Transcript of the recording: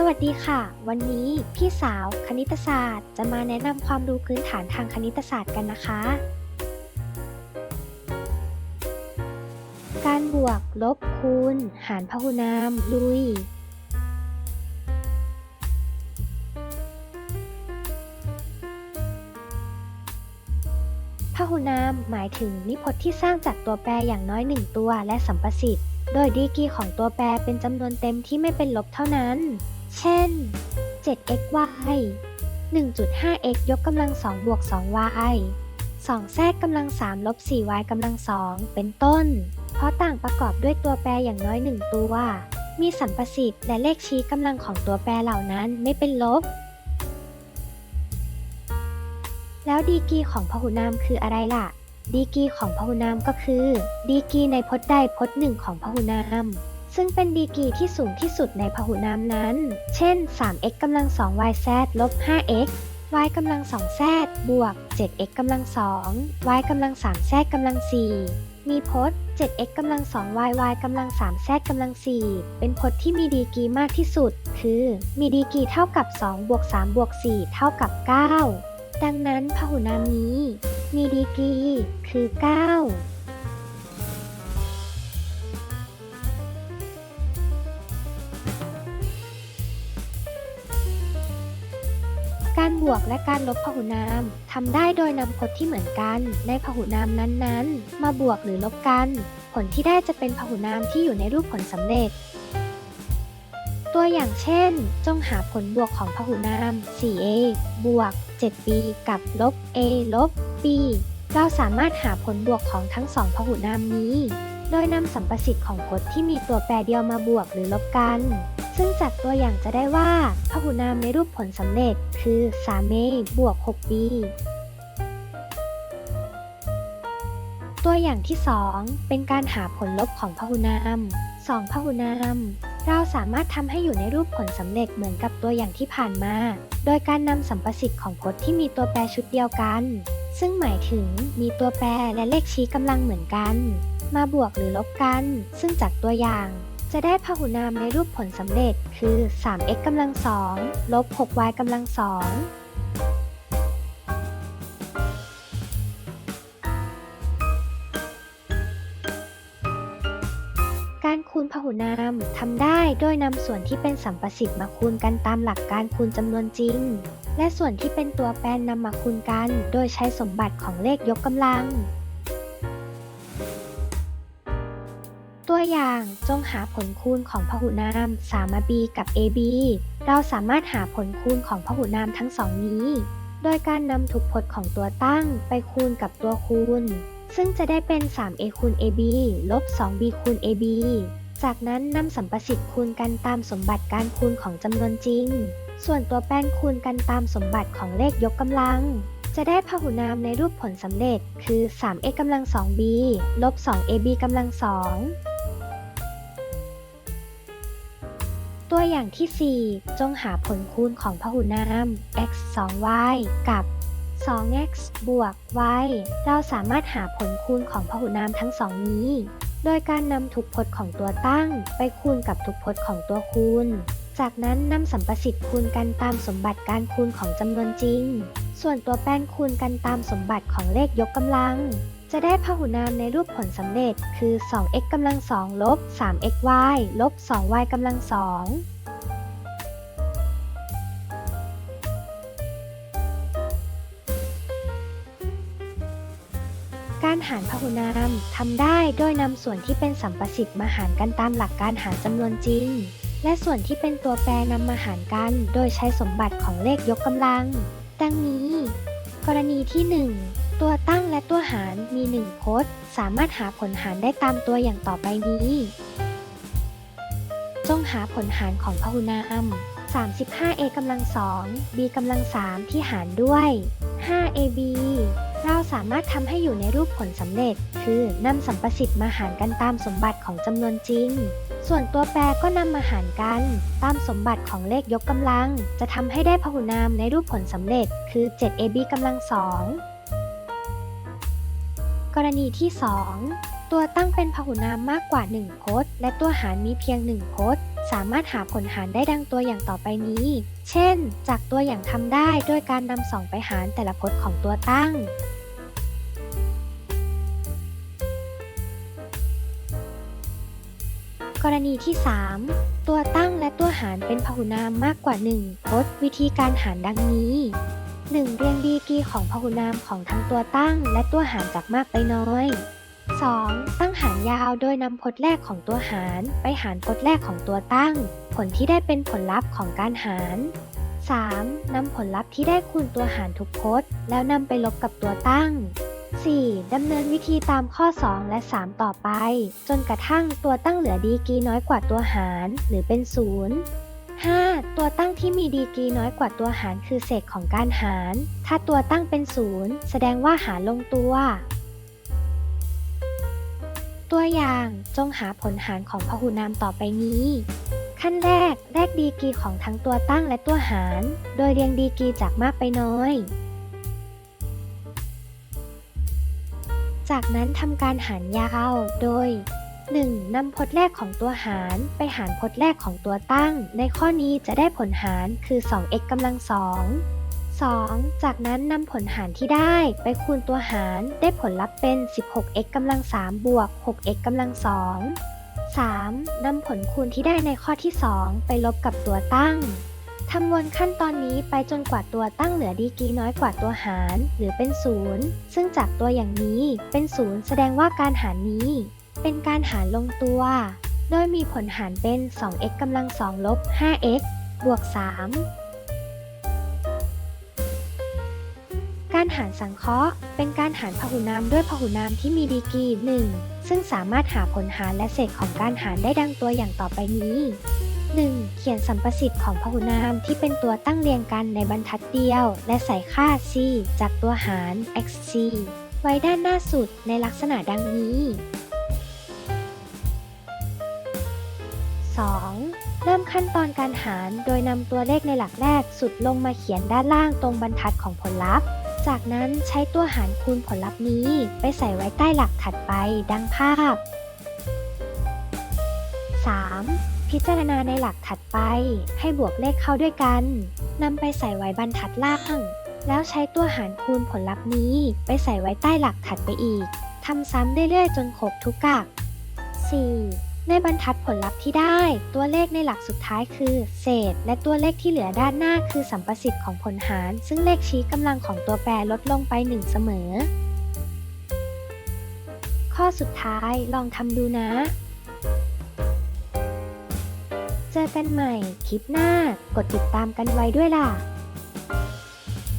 สวัสดีค่ะ วันนี้พี่สาวคณิตศาสตร์ จะมาแนะนำความรู้พื้นฐานทางคณิตศาสตร์กันนะคะ การบวก ลบคูณ หารพหุนามลุย พหุนามหมายถึงนิพจน์ที่สร้างจากตัวแปรอย่างน้อยหนึ่งตัวและสัมประสิทธิ์โดยดีกรีของตัวแปรเป็นจำนวนเต็มที่ไม่เป็นลบเท่านั้น เช่น 7xy 1.5x ยกกำลัง 2 บวก 2y 2z กำลัง 3 ลบ 4y กำลัง 2 เป็นต้น เพราะต่างประกอบด้วยตัวแปรอย่างน้อย 1 ตัว มีสัมประสิทธิ์และเลขชี้กำลังของตัวแปรเหล่านั้นไม่เป็นลบ แล้วดีกรีของพหุนามคืออะไรล่ะ ดีกรีของพหุนามก็คือ ดีกรีในพจน์ใดพจน์หนึ่งของพหุนาม ซึ่งเป็นดีกรีที่สูงที่สุดในพหุนามนั้น เช่น 3x กำลัง 2yz ลบ 5x y กำลัง 2z บวก 7x กำลัง 2 y กำลัง 3z กำลัง 4 มีพจน์ 7x กำลัง 2y y กำลัง 3z กำลัง 4 เป็นพจน์ที่มีดีกรีมากที่สุด คือ มีดีกรีเท่ากับ 2 บวก 3 บวก 4 เท่ากับ 9 ดังนั้นพหุนามนี้ มีดีกรีคือ 9 วกและการลบพหุนามทำได้โดยนำพจน์ที่เหมือนกัน ในพหุนามนั้นๆ มาบวกหรือลบกัน ผลที่ได้จะเป็นพหุนามที่อยู่ในรูปผลสำเร็จ ตัวอย่างเช่น จงหาผลบวกของพหุนาม 4a บวก 7b กับลบ a ลบ b เราสามารถหาผลบวกของทั้งสองพหุนามนี้ โดยนำสัมประสิทธิ์ของพจน์ที่มีตัวแปรเดียวมาบวกหรือลบกัน ซึ่งจากตัวอย่างจะได้ว่าพหุนามในรูปผลสำเร็จคือ 3a บวก 6b ตัวอย่างที่ 2 เป็นการหาผลลบของพหุนาม 2 พหุนาม เราสามารถทำให้อยู่ในรูปผลสำเร็จเหมือนกับตัวอย่างที่ผ่านมา โดยการนำสัมประสิทธิ์ของพจน์ที่มีตัวแปรชุดเดียวกัน ซึ่งหมายถึงมีตัวแปรและเลขชี้กำลังเหมือนกัน มาบวกหรือลบกัน ซึ่งจากตัวอย่าง จะได้พหุนามในรูปผลสำเร็จ คือ 3x กำลัง2ลบ 6y กำลัง2การคูณพหุนามทำได้โดยนำส่วนที่เป็นสัมประสิทธิ์มาคูณกันตามหลักการคูณจำนวนจริง และส่วนที่เป็นตัวแปรนำมาคูณกัน โดยใช้สมบัติของเลขยกกำลัง ตัวอย่างจงหาผลคูณของพหุนาม 3b กับ ab เราสามารถหาผลคูณของพหุนามทั้งสองนี้ โดยการนำทุกพจน์ของตัวตั้งไปคูณกับตัวคูณ ซึ่งจะได้เป็น 3a คูณ ab ลบ 2b คูณ ab จากนั้นนำสัมประสิทธิ์คูณกันตามสมบัติการคูณของจำนวนจริง ส่วนตัวแป้นคูณกันตามสมบัติของเลขยกกำลัง จะได้พหุนามในรูปผลสำเร็จ คือ 3a กำลัง 2b ลบ 2ab กำลัง 2 ตัวอย่างที่ 4 จงหาผลคูณของพหุนาม x 2y กับ 2x บวก y เราสามารถหาผลคูณของพหุนามทั้งสองนี้ โดยการนำทุกพจน์ของตัวตั้ง ไปคูณกับทุกพจน์ของตัวคูณ จากนั้นนำสัมประสิทธิ์คูณกันตามสมบัติการคูณของจำนวนจริง ส่วนตัวแป้นคูณกันตามสมบัติของเลขยกกำลัง จะได้พหุนามในรูปผลสำเร็จ คือ 2x กำลัง2ลบ 3xy ลบ 2y กำลัง2การหารพหุนามทำได้โดยนำส่วนที่เป็นสัมประสิทธิ์มาหารกันตามหลักการหารจำนวนจริง และส่วนที่เป็นตัวแปรนำมาหารกัน โดยใช้สมบัติของเลขยกกำลัง ดังนี้ กรณีที่ 1 ตัวตั้งและตัวหารมี1พจน์สามารถหาผลหารได้ตามตัวอย่างต่อไปนี้ จงหาผลหารของพหุนาม 35a กำลัง 2 b กำลัง 3 ที่หารด้วย 5ab เราสามารถทำให้อยู่ในรูปผลสำเร็จ คือนำสัมประสิทธิ์มาหารกันตามสมบัติของจำนวนจริง ส่วนตัวแปรก็นำมาหารกัน ตามสมบัติของเลขยกกำลัง จะทำให้ได้พหุนามในรูปผลสำเร็จ คือ 7ab กำลัง 2 กรณีที่ 2 ตัวตั้งเป็นพหุนามมากกว่า 1 พจน์ และตัวหารมีเพียง 1 พจน์ สามารถหาผลหารได้ดังตัวอย่างต่อไปนี้ เช่น จากตัวอย่างทำได้ด้วยการนำสองไปหารแต่ละพจน์ของตัวตั้งกรณีที่ 3 ตัวตั้งและตัวหารเป็นพหุนามมากกว่า 1 พจน์ วิธีการหารดังนี้ 1. เรียงดีกรีของพหุนามของทั้งตัวตั้ง และตัวหารจากมากไปน้อย 2. ตั้งหารยาวโดยนำพจน์แรกของตัวหาร ไปหารพจน์แรกของตัวตั้ง ผลที่ได้เป็นผลลัพธ์ของการหาร 3. นำผลลัพธ์ที่ได้คูณตัวหารทุกพจน์ แล้วนำไปลบกับตัวตั้ง 4. ดำเนินวิธีตามข้อ 2 และ 3 ต่อไป จนกระทั่งตัวตั้งเหลือดีกรีน้อยกว่าตัวหาร หรือเป็น 0 5. ตัวตั้งที่มีดีกรีน้อยกว่าตัวหารคือเศษของการหาร ถ้าตัวตั้งเป็น0แสดงว่าหารลงตัว ตัวอย่างจงหาผลหารของพหุนามต่อไปนี้ ขั้นแรกแลกดีกรีของทั้งตัวตั้งและตัวหาร โดยเรียงดีกรีจากมากไปน้อย จากนั้นทำการหารยาวโดย 1. นำพจน์แรกของตัวหาร ไปหารพจน์แรกของตัวตั้ง ในข้อนี้จะได้ผลหารคือ 2x กำลังสอง 2. จากนั้นนำผลหารที่ได้ไปคูณตัวหารได้ผลลัพธ์เป็น 16x กำลัง3บวก 6x กำลัง2 3. นำผลคูณที่ได้ในข้อที่ 2 ไปลบกับตัวตั้งทำวนขั้นตอนนี้ไปจนกว่าตัวตั้งเหลือดีกรีน้อยกว่าตัวหาร หรือเป็น0ซึ่งจากตัวอย่างนี้เป็น0แสดงว่าการหารนี้ เป็นการหารลงตัว โดยมีผลหารเป็น 2x กำลัง2ลบ 5x บวก 3 การหารสังเคราะห์ เป็นการหารพหุนามด้วยพหุนามที่มีดีกรี 1 ซึ่งสามารถหาผลหารและเศษของการหารได้ดังตัวอย่างต่อไปนี้ 1. เขียนสัมประสิทธิ์ของพหุนามที่เป็นตัวตั้งเรียงกันในบรรทัดเดียว และใส่ค่า c จากตัวหาร xc ไว้ด้านหน้าสุดในลักษณะดังนี้ 2. เริ่มขั้นตอนการหารโดยนำตัวเลขในหลักแรกสุดลงมาเขียนด้านล่างตรงบรรทัดของผลลัพธ์ จากนั้นใช้ตัวหารคูณผลลัพธ์นี้ ไปใส่ไว้ใต้หลักถัดไปดังภาพ 3. พิจารณาในหลักถัดไป ให้บวกเลขเข้าด้วยกันนำไปใส่ไว้บรรทัดล่าง แล้วใช้ตัวหารคูณผลลัพธ์นี้ ไปใส่ไว้ใต้หลักถัดไปอีกทำซ้ำเรื่อยๆจนครบทุกกลัก 4. ในบรรทัดผลลัพธ์ที่ได้ ตัวเลขในหลักสุดท้ายคือ เศษ และตัวเลขที่เหลือด้านหน้าคือสัมประสิทธิ์ของผลหาร ซึ่งเลขชี้กำลังของตัวแปรลดลงไป 1 เสมอ ข้อสุดท้ายลองทำดูนะ เจอกันใหม่คลิปหน้า กดติดตามกันไว้ด้วยล่ะ